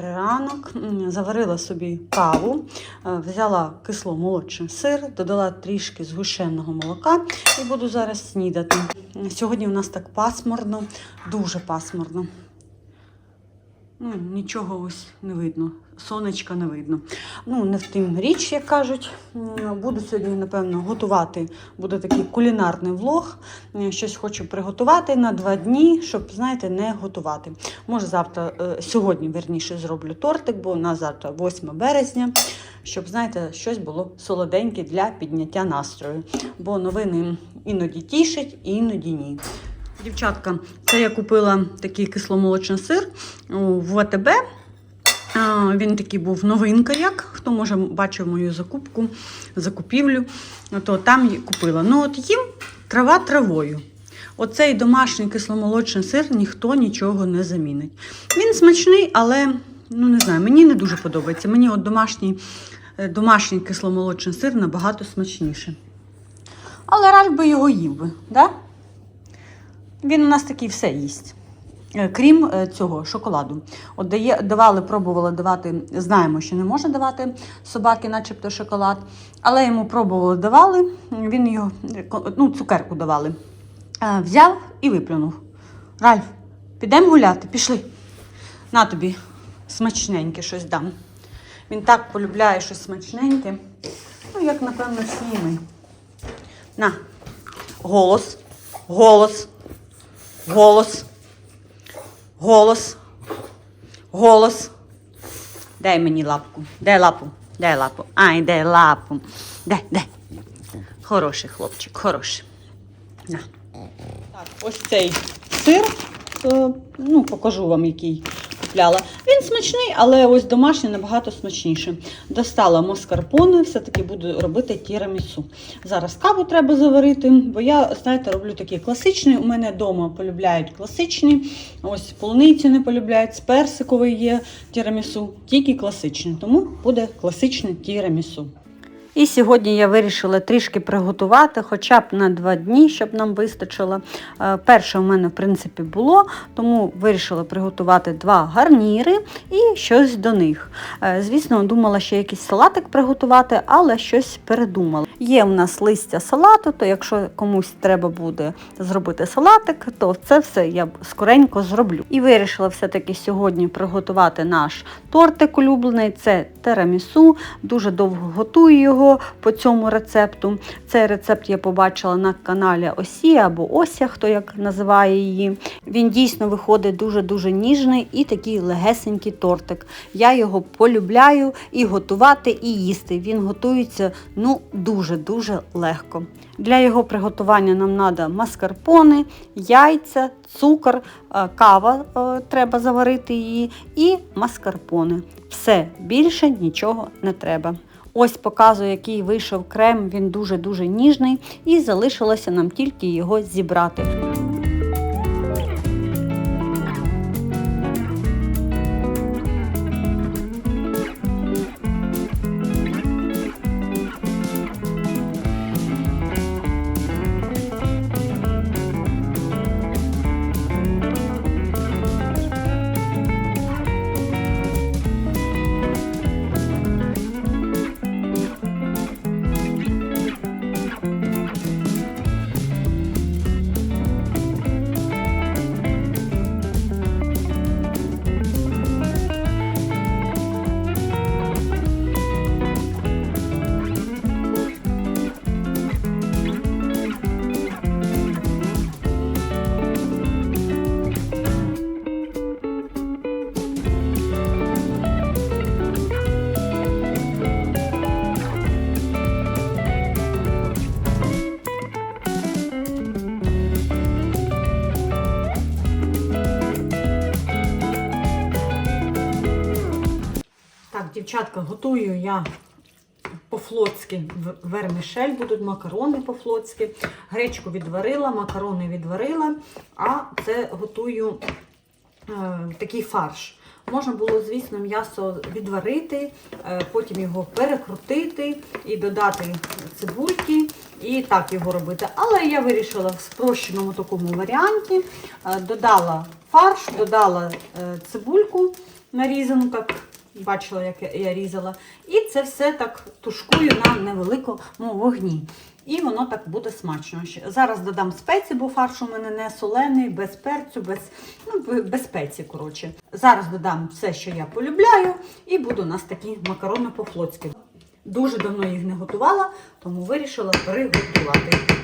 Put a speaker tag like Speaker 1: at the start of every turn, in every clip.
Speaker 1: ранок, заварила собі каву, е, взяла кисломолочний сир, додала трішки згущеного молока і буду зараз снідати. Сьогодні у нас так пасмурно, дуже пасмурно. Ну, нічого ось не видно, сонечка не видно. Ну, не в тим річ, як кажуть. Буду сьогодні, напевно, готувати. Буде такий кулінарний влог. Е, Щось хочу приготувати на два дні, щоб, знаєте, не готувати. Може, завтра, е, сьогодні, верніше, зроблю тортик, бо у нас завтра 8 березня. Щоб, знаєте, щось було солоденьке для підняття настрою. Бо новини іноді тішать, іноді ні. Дівчатка, це я купила такий кисломолочний сир в АТБ. А, Він такий був новинка, як хто може бачив мою закупку, закупівлю, то там купила. Ну от їм трава травою. Оцей домашній кисломолочний сир ніхто нічого не замінить. Він смачний, але ну не знаю, мені не дуже подобається. Мені от домашній, е, домашній кисломолочний сир набагато смачніше. Але Ральф би його їв би, да? Він у нас такий все їсть. Е, Крім е, цього шоколаду. От дає, давали, пробували давати, знаємо, що не може давати собаки, начебто шоколад. Але йому пробували давали, він його, е, ну, цукерку давали. Взяв і виплюнув. Ральф, підемо гуляти, пішли. На тобі смачненьке щось дам. Він так полюбляє щось смачненьке. Ну, як, напевно, всі ми. На, голос, голос, голос. Голос. Голос. Дай мені лапку. Дай лапу. Дай лапу. Ай, дай лапу. Дай, дай. Хороший хлопчик, хороший. На. Так, ось цей сир. е, Ну, покажу вам, який купляла. Він смачний, але ось домашній набагато смачніше. Достала маскарпоне, все-таки буду робити тірамісу. Зараз каву треба заварити, бо я, знаєте, роблю такий класичний. У мене вдома полюбляють класичні. Ось полуниці не полюбляють, з персиковий є тірамісу, тільки класичний. Тому буде класичний тірамісу. І сьогодні я вирішила трішки приготувати, хоча б на два дні, щоб нам вистачило. Е, Перше у мене, в принципі, було, тому вирішила приготувати два гарніри і щось до них. Е, Звісно, думала ще якийсь салатик приготувати, але щось передумала. Є у нас листя салату, то якщо комусь треба буде зробити салатик, то це все я скоренько зроблю. І вирішила все-таки сьогодні приготувати наш тортик улюблений. Це терамісу. Дуже довго готую його по цьому рецепту. Цей рецепт я побачила на каналі Осі або Ося, хто як називає її. Він дійсно виходить дуже-дуже ніжний і такий легесенький тортик. Я його полюбляю і готувати, і їсти. Він готується ну дуже-дуже легко. Для його приготування нам треба маскарпоне, яйця, цукор, е, кава е, треба заварити її і маскарпоне. Все більше нічого не треба. Ось показую, який вийшов крем. Він дуже-дуже ніжний, і залишилося нам тільки його зібрати. Дівчатка, готую я по-флотськи вермішель, будуть макарони по-флотськи. Гречку відварила, макарони відварила, а це готую е, такий фарш. Можна було, звісно, м'ясо відварити, е, потім його перекрутити і додати цибульки, і так його робити. Але я вирішила в спрощеному такому варіанті. Е, Додала фарш, додала е, цибульку нарізану, як бачила, як я- різала. І це все так тушкую на невеликому вогні. І воно так буде смачно. Зараз додам спеції, бо фарш у мене не солений, без перцю, без, ну, без спеції, коротше. Зараз додам все, що я полюбляю, і буде у нас такі макарони по-флотськи. Дуже давно їх не готувала, тому вирішила приготувати.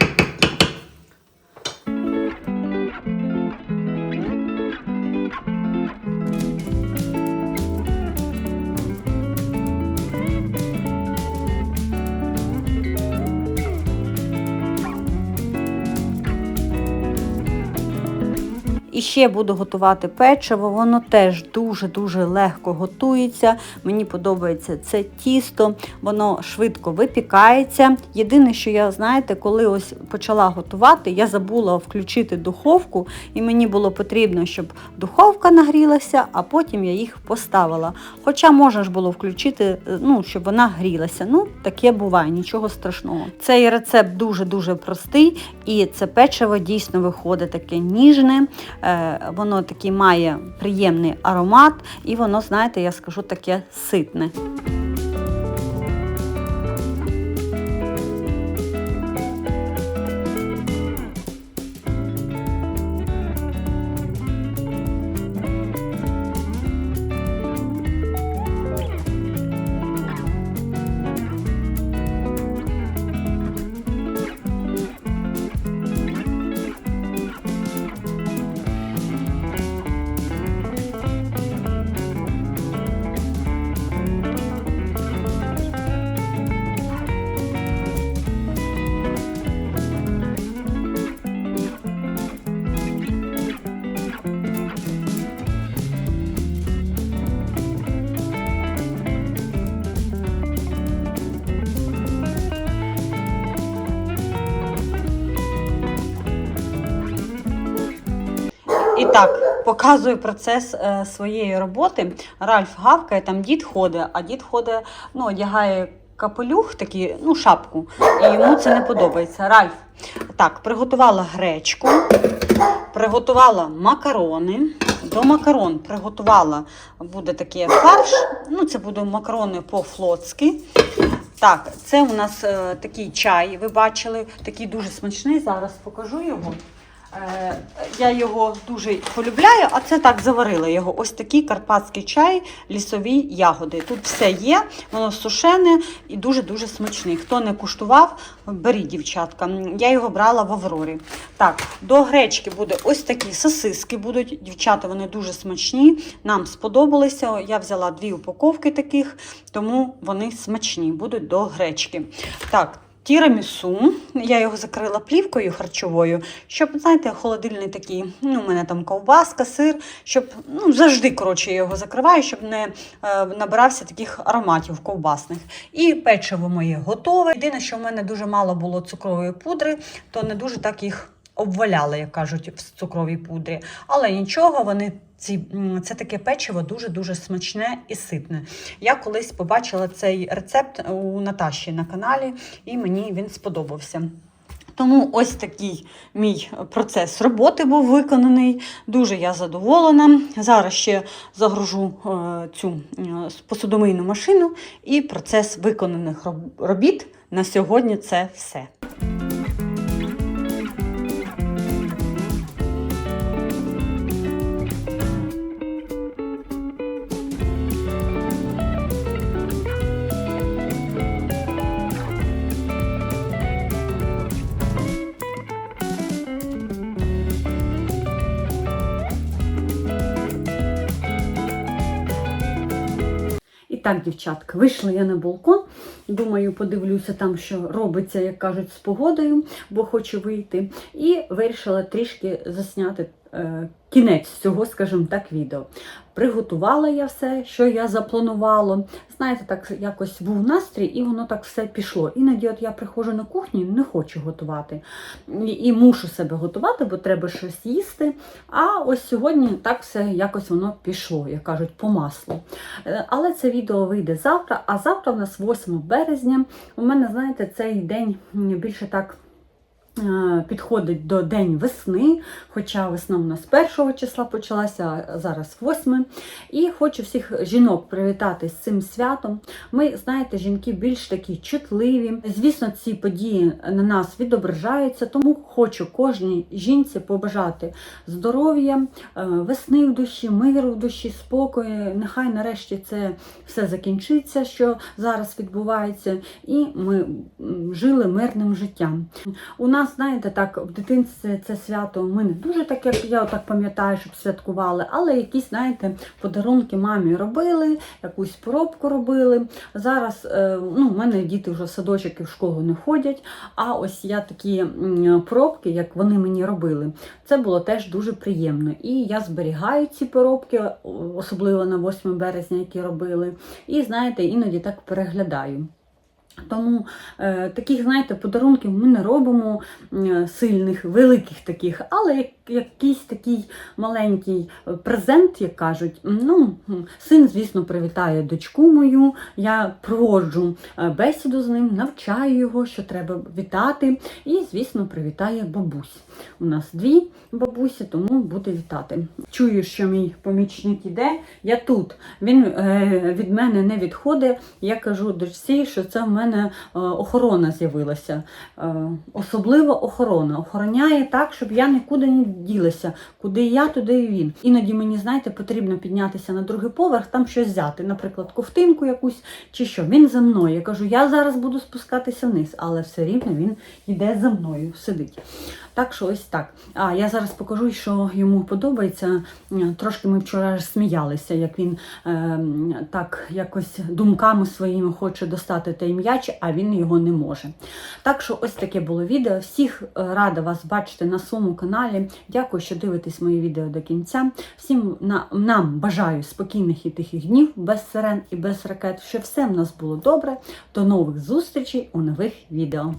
Speaker 1: І ще буду готувати печиво, воно теж дуже-дуже легко готується. Мені подобається це тісто, воно швидко випікається. Єдине, що я, знаєте, коли ось почала готувати, я забула включити духовку, і мені було потрібно, щоб духовка нагрілася, а потім я їх поставила. Хоча можна ж було включити, е, ну, щоб вона грілася. Ну, таке буває, нічого страшного. Цей рецепт дуже-дуже простий, і це печиво дійсно виходить таке ніжне. Е, Воно такий має приємний аромат, і воно, знаєте, я скажу таке ситне. Показую процес е, своєї роботи. Ральф гавкає, там дід ходить, а дід ходить, ну, одягає капелюх, такий, ну, шапку, і йому це не подобається. Ральф, так, приготувала гречку, приготувала макарони. До макарон приготувала, буде такий фарш, ну, це будуть макарони по-флотськи. Так, це у нас е, такий чай, ви бачили, такий дуже смачний. Зараз покажу його. Е, Я його дуже полюбляю, а це так заварила його. Ось такий карпатський чай, лісові ягоди. Тут все є, воно сушене і дуже-дуже смачний. Хто не куштував, беріть, дівчатка. Я його брала в Аврорі. Так, до гречки буде ось такі сосиски будуть. Дівчата, вони дуже смачні. Нам сподобалися. Я взяла дві упаковки таких, тому вони смачні будуть до гречки. Так, Тірамісу, я його закрила плівкою харчовою, щоб, знаєте, холодильний такий, ну, у мене там ковбаска, сир, щоб ну, завжди коротше, я його закриваю, щоб не е, набирався таких ароматів ковбасних. І печиво моє готове. Єдине, що в мене дуже мало було цукрової пудри, то не дуже так їх обваляли, як кажуть, в цукровій пудрі. Але нічого, вони ці, це таке печиво дуже-дуже смачне і ситне. Я колись побачила цей рецепт у Наташі на каналі, і мені він сподобався. Тому ось такий мій процес роботи був виконаний. Дуже я задоволена. Зараз ще загружу е, цю е, посудомийну машину і процес виконаних робіт на сьогодні це все. Так, дівчатка, вийшла я на балкон. Думаю, подивлюся там, що робиться, як кажуть, з погодою, бо хочу вийти. І вирішила трішки засняти кінець цього, скажімо так, відео. Приготувала я все, що я запланувала. Знаєте, так якось був настрій, і воно так все пішло. Іноді от я приходжу на кухню, не хочу готувати. І, мушу себе готувати, бо треба щось їсти. А ось сьогодні так все якось воно пішло, як кажуть, по маслу. Е, Але це відео вийде завтра, а завтра у нас 8 березня. У мене, знаєте, цей день більше так е, підходить до День весни, хоча весна у нас 1 числа почалася, а зараз 8. І хочу всіх жінок привітати з цим святом. Ми, знаєте, жінки більш такі чутливі. Звісно, ці події на нас відображаються, тому хочу кожній жінці побажати здоров'я, е, весни в душі, миру в душі, спокою. Нехай нарешті це все закінчиться, що зараз відбувається, і ми жили мирним життям. У нас, знаєте, так, в дитинстві це свято ми не дуже так, як я так пам'ятаю, щоб святкували, але якісь, знаєте, подарунки мамі робили, якусь поробку робили. Зараз е, ну, в мене діти вже в садочок і в школу не ходять. А ось я такі поробки, як вони мені робили, це було теж дуже приємно. І я зберігаю ці поробки, особливо на 8 березня, які робили. І знаєте, іноді так переглядаю. Тому е, таких, знаєте, подарунків ми не робимо е, сильних, великих таких, але як, якийсь такий маленький е, презент, як кажуть. Ну, син, звісно, привітає дочку мою. Я проводжу бесіду з ним, навчаю його, що треба вітати. І, звісно, привітає бабусь. У нас дві бабусі, тому буде вітати. Чую, що мій помічник іде. Я тут. Він від мене не відходить. Я кажу дочці, що це в мене е, охорона з'явилася. Е, особлива охорона. Охороняє так, щоб я нікуди не ділася. Куди я, туди і він. Іноді мені, знаєте, потрібно піднятися на другий поверх, там щось взяти, наприклад, ковтинку якусь чи що. Він за мною. Я кажу, я зараз буду спускатися вниз, але все рівно він йде за мною, сидить. Так що ось так. А я зараз покажу, що йому подобається. Е, Трошки ми вчора сміялися, як він е, так якось думками своїми хоче достати той м'яч, а він його не може. Так що ось таке було відео. Всіх е, рада вас бачити на своєму каналі. Дякую, що дивитесь мої відео до кінця. Всім на, нам бажаю спокійних і тихих днів, без сирен і без ракет, щоб все в нас було добре. До нових зустрічей у нових відео.